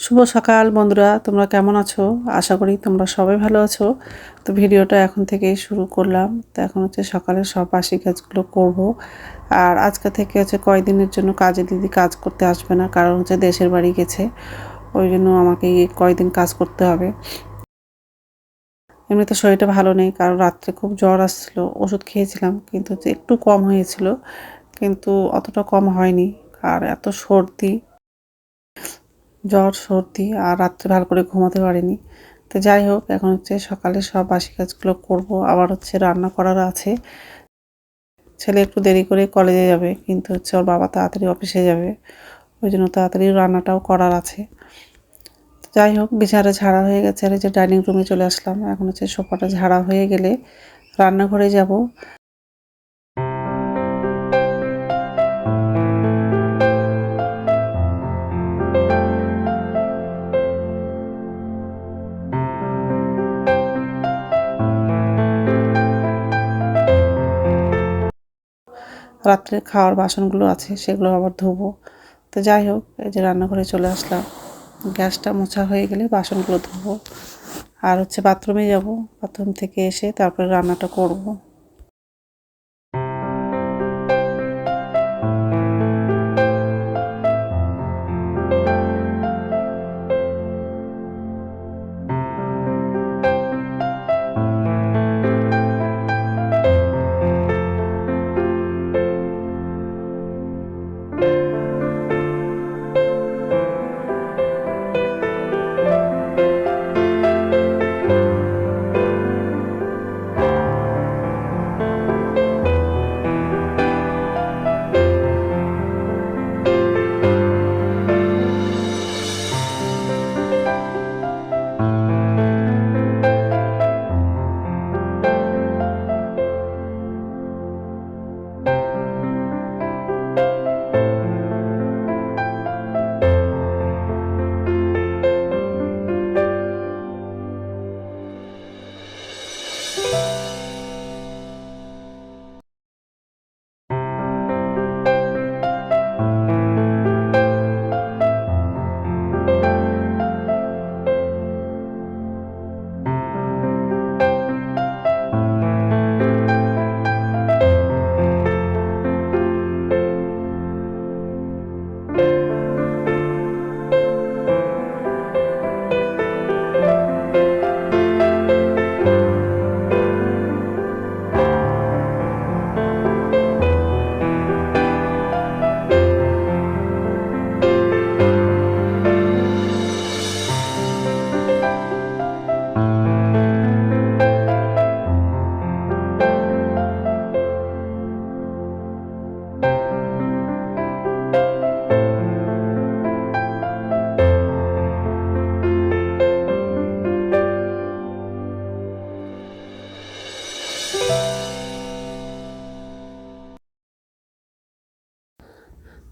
শুভ সকাল বন্ধুরা, তোমরা কেমন আছো? আশা করি তোমরা সবাই ভালো আছো। তো ভিডিওটা এখন থেকেই শুরু করলাম। তো এখন হচ্ছে সকালে সব বাসি কাজগুলো করব। আর আজকে থেকে হচ্ছে কয়দিনের জন্য কাজে দিদি কাজ করতে আসবে না, কারণ হচ্ছে দেশের বাড়ি গেছে। ওই জন্য আমাকে কয়দিন কাজ করতে হবে। এমনিতে শরীরটা ভালো নেই, কারণ রাত্রে খুব জ্বর আসছিল, ওষুধ খেয়েছিলাম, কিন্তু একটু কম হয়েছিল, কিন্তু অতটা কম হয়নি। আর এত সর্দি জ্বর, সর্দি আর রাত্রে ভালো করে ঘুমাতে পারিনি। তো যাই হোক, এখন হচ্ছে সকালে সব বাসি কাজগুলো করব। আবার হচ্ছে রান্না করার আছে। ছেলে একটু দেরি করে কলেজে যাবে, কিন্তু হচ্ছে ওর বাবা তাড়াতাড়ি অফিসে যাবে। ওই জন্য তাড়াতাড়ি রান্নাটাও করার আছে। যাই হোক বিছানা ঝাড়া হয়ে গেছে। আর যে ডাইনিং রুমে চলে আসলাম। এখন হচ্ছে সোফাটা ঝাড়া হয়ে গেলে রান্নাঘরে যাব। রাত্রে খাওয়ার বাসনগুলো আছে, সেগুলো আবার ধোবো। তো যাই হোক, এই যে রান্নাঘরে চলে আসলাম। গ্যাসটা মোছা হয়ে গেলে বাসনগুলো ধোবো। আর হচ্ছে বাথরুমে যাব। বাথরুম থেকে এসে তারপরে রান্নাটা করব।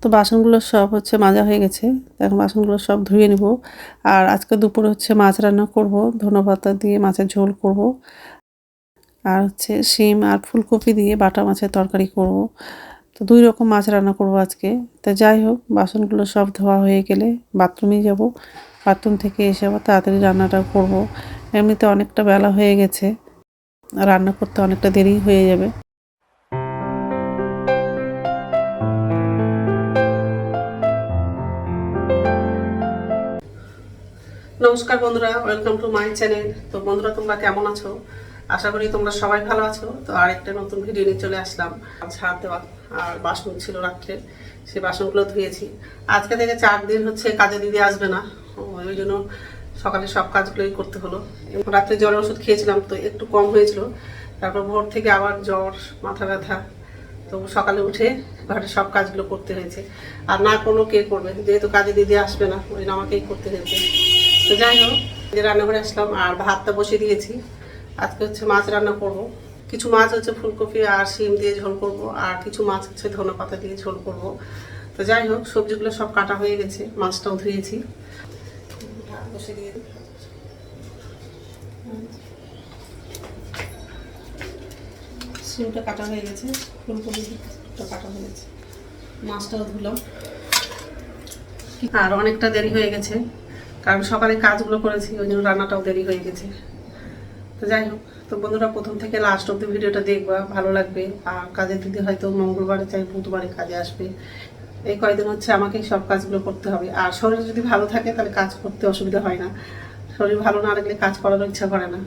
তো বাসনগুলো সব হচ্ছে মাজা হয়ে গেছে। এখন বাসনগুলো সব ধুয়ে নিব। আর আজকে দুপুরে হচ্ছে মাছ রান্না করব। ধনেপাতা দিয়ে মাছের ঝোল করব। আর হচ্ছে শিম আর ফুলকপি দিয়ে বাটা মাছের তরকারি করব। তো দুই রকম মাছ রান্না করব আজকে। তা যাই হোক, বাসনগুলো সব ধোয়া হয়ে গেলে বাথরুমেই যাব। বাথরুম থেকে এসে আবার তাড়াতাড়ি রান্নাটা করব। এমনিতে অনেকটা বেলা হয়ে গেছে। রান্না করতে অনেকটা দেরি হয়ে যাবে। নমস্কার বন্ধুরা ওয়েলকাম টু মাই চ্যানেল তো বন্ধুরা, তোমরা কেমন আছো? আশা করি তোমরা সবাই ভালো আছো। তো আরেকটা নতুন ভিডিও নিয়ে চলে আসলাম। ছাড় দেওয়া আর বাসন ছিল রাত্রে, সেই বাসনগুলো ধুয়েছি। আজকে থেকে চার দিন হচ্ছে কাজে দিদি আসবে না। ওই জন্য সকালে সব কাজগুলোই করতে হলো। রাত্রে জ্বরের ওষুধ খেয়েছিলাম, তো একটু কম হয়েছিল। তারপর ভোর থেকে আবার জ্বর, মাথা ব্যথা। তো সকালে উঠে ঘরের সব কাজগুলো করতে হয়েছে। আর না কোনো কে করবে, যেহেতু কাজে দিদি আসবে না, ওই আমাকেই করতে হয়েছে। তো যাই হোক যে রান্নাঘরে আসলাম আর ভাতটা বসিয়ে দিয়েছি। আজকে হচ্ছে মাছ রান্না করব। কিছু মাছ হচ্ছে ফুলকপি আর শিম দিয়ে ঝোল করব আর কিছু মাছ হচ্ছে ধনে পাতা দিয়ে ঝোল করব। তো যাই হোক, সবজিগুলো সব কাটা হয়ে গেছে, মাছটাও ধুয়েছি। বসিয়ে দিয়ে শিমটা কাটা হয়ে গেছে ফুলকপিটা কাটা হয়ে গেছে। মাছটাও ধুলাম। আর অনেকটা দেরি হয়ে গেছে। কারণ সকালে কাজগুলো করেছি, ওই জন্য রান্নাটাও দেরি হয়ে গেছে। তো যাই হোক, তো বন্ধুরা প্রথম থেকে লাস্ট অব্দি ভিডিওটা দেখবা, ভালো লাগবে। আর কাজের দিদি হয়তো মঙ্গলবারে চাই, বুধবারে কাজে আসবে। এই কয়দিন হচ্ছে আমাকেই সব কাজগুলো করতে হবে। আর শরীর যদি ভালো থাকে, তাহলে কাজ করতে অসুবিধা হয় না। শরীর ভালো না রাখলে কাজ করারও ইচ্ছা করে না।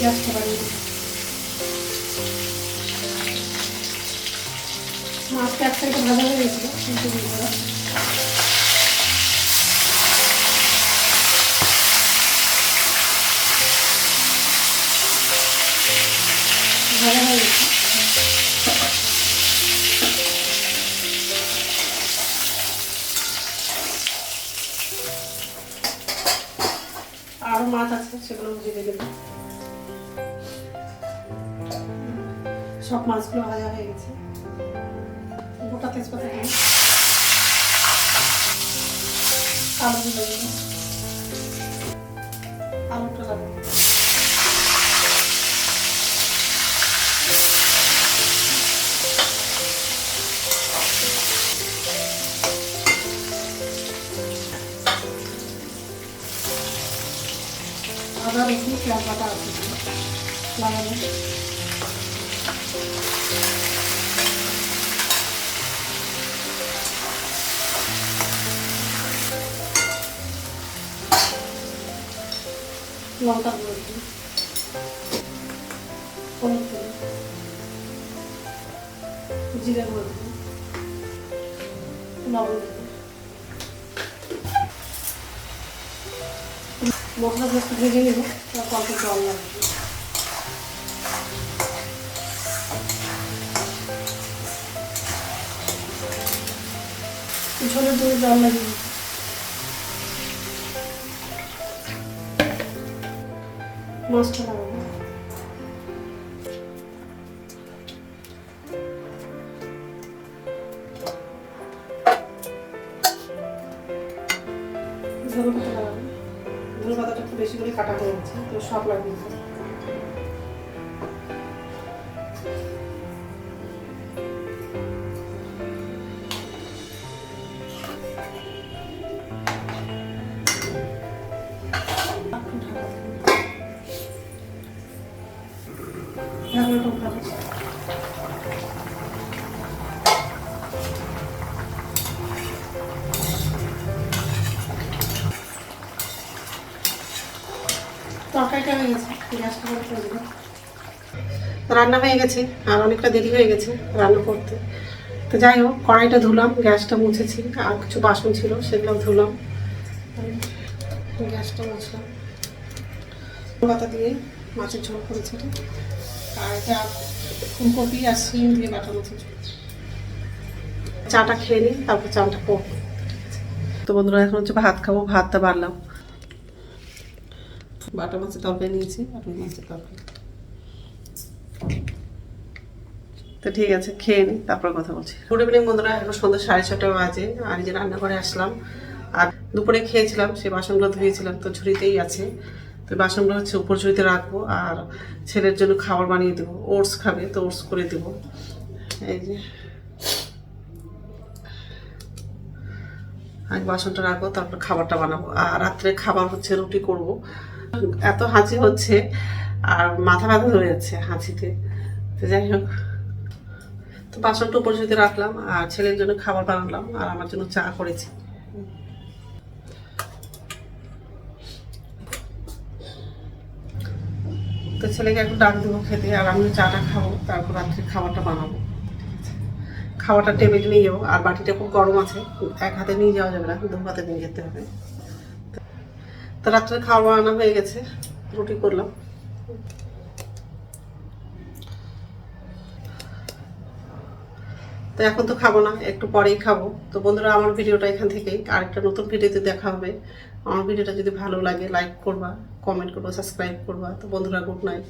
গ্যাসটা বাড়িয়ে দিই মাছটা এক সাইডে ভাজা হয়ে গেছিল কিন্তু আছে, সেগুলো ভেজে দেবো। সব মাছগুলো ভাজা হয়ে গেছে। গোটা তেজপাতা দিয়ে। আলুগুলো আলুটা লাগবে। পেঁয়াজ বাটা আছে। লাগানো লঙ্কা গুঁড়ো হলুদ দিই জিরে গুঁড়ো লবণ মশলা জাস্ট ভেজে নেব তারপর অল্প জল লাগবে। ঝোলের জন্য জল লাগিয়ে মাছটা লাগাবো তো সব লাগিয়ে হয়ে গেছে গ্যাসটা রান্না হয়ে গেছে, আর অনেকটা দেরি হয়ে গেছে রান্না করতে। তো যাই হোক, কড়াইটা ধুলাম, গ্যাসটা মুছেছি, আর কিছু বাসন ছিল সেগুলো ধুলাম। গ্যাসটা মুছলাম। পাতা দিয়ে মাছের ঝোল করেছি আর এটা ফুলকপি আর শিম দিয়ে বাটা মাছের চাটা খেয়ে নিই, তারপর চাটা করব। তো বন্ধুরা, এখন হচ্ছে ভাত খাব, ভাতটা বাড়লাম। বাটা মাছের তরকারি নিয়েছি রুই মাছের তরকারি। তো ঠিক আছে, খেয়ে নিই তারপর কথা বলছি। গুড ইভিনিং বন্ধুরা, এখন সন্ধ্যা সাড়ে ছটা বাজে, আর যে রান্নাঘরে আসলাম, আর দুপুরে খেয়েছিলাম, সেই বাসনগুলো ধুয়েছিলাম, তো ঝুড়িতেই আছে। তো বাসনগুলো হচ্ছে উপর ঝুড়িতে রাখব, আর ছেলের জন্য খাবার বানিয়ে দেবো, ওটস খাবে, তো ওটস করে দেবো। এই যে। আগে বাসনটা রাখব, তারপর খাবারটা বানাবো। আর রাত্রে খাবার হচ্ছে রুটি করব। এত হাঁচি হচ্ছে আর মাথা ব্যথা ধরে যাচ্ছে হাঁচিতে। তো যাই হোক, তো বাসনটা যদি রাখলাম আর ছেলের জন্য খাবার বানালাম আর আমার জন্য চা করেছি। তো ছেলেকে একটু ডাক দেবো খেতে আর আমিও চাটা খাব, তারপর রাত্রে খাবারটা বানাবো। খাওয়াটা টেবিলে নিয়ে যাব, আর বাটিটা খুব গরম আছে, এক হাতে নিয়ে যাওয়া যাবে না, দু হাতে নিয়ে যেতে হবে। রাত্রে খাওয়া আনা হয়ে গেছে, রুটি করলাম। তো এখন তো খাব না, একটু পরেই খাব। তো বন্ধুরা, আমার ভিডিওটা এখান থেকেই, আরেকটা নতুন ভিডিওতে দেখা হবে। আমার ভিডিওটা যদি ভালো লাগে লাইক করবা কমেন্ট করবা সাবস্ক্রাইব করবা। তো বন্ধুরা গুড নাইট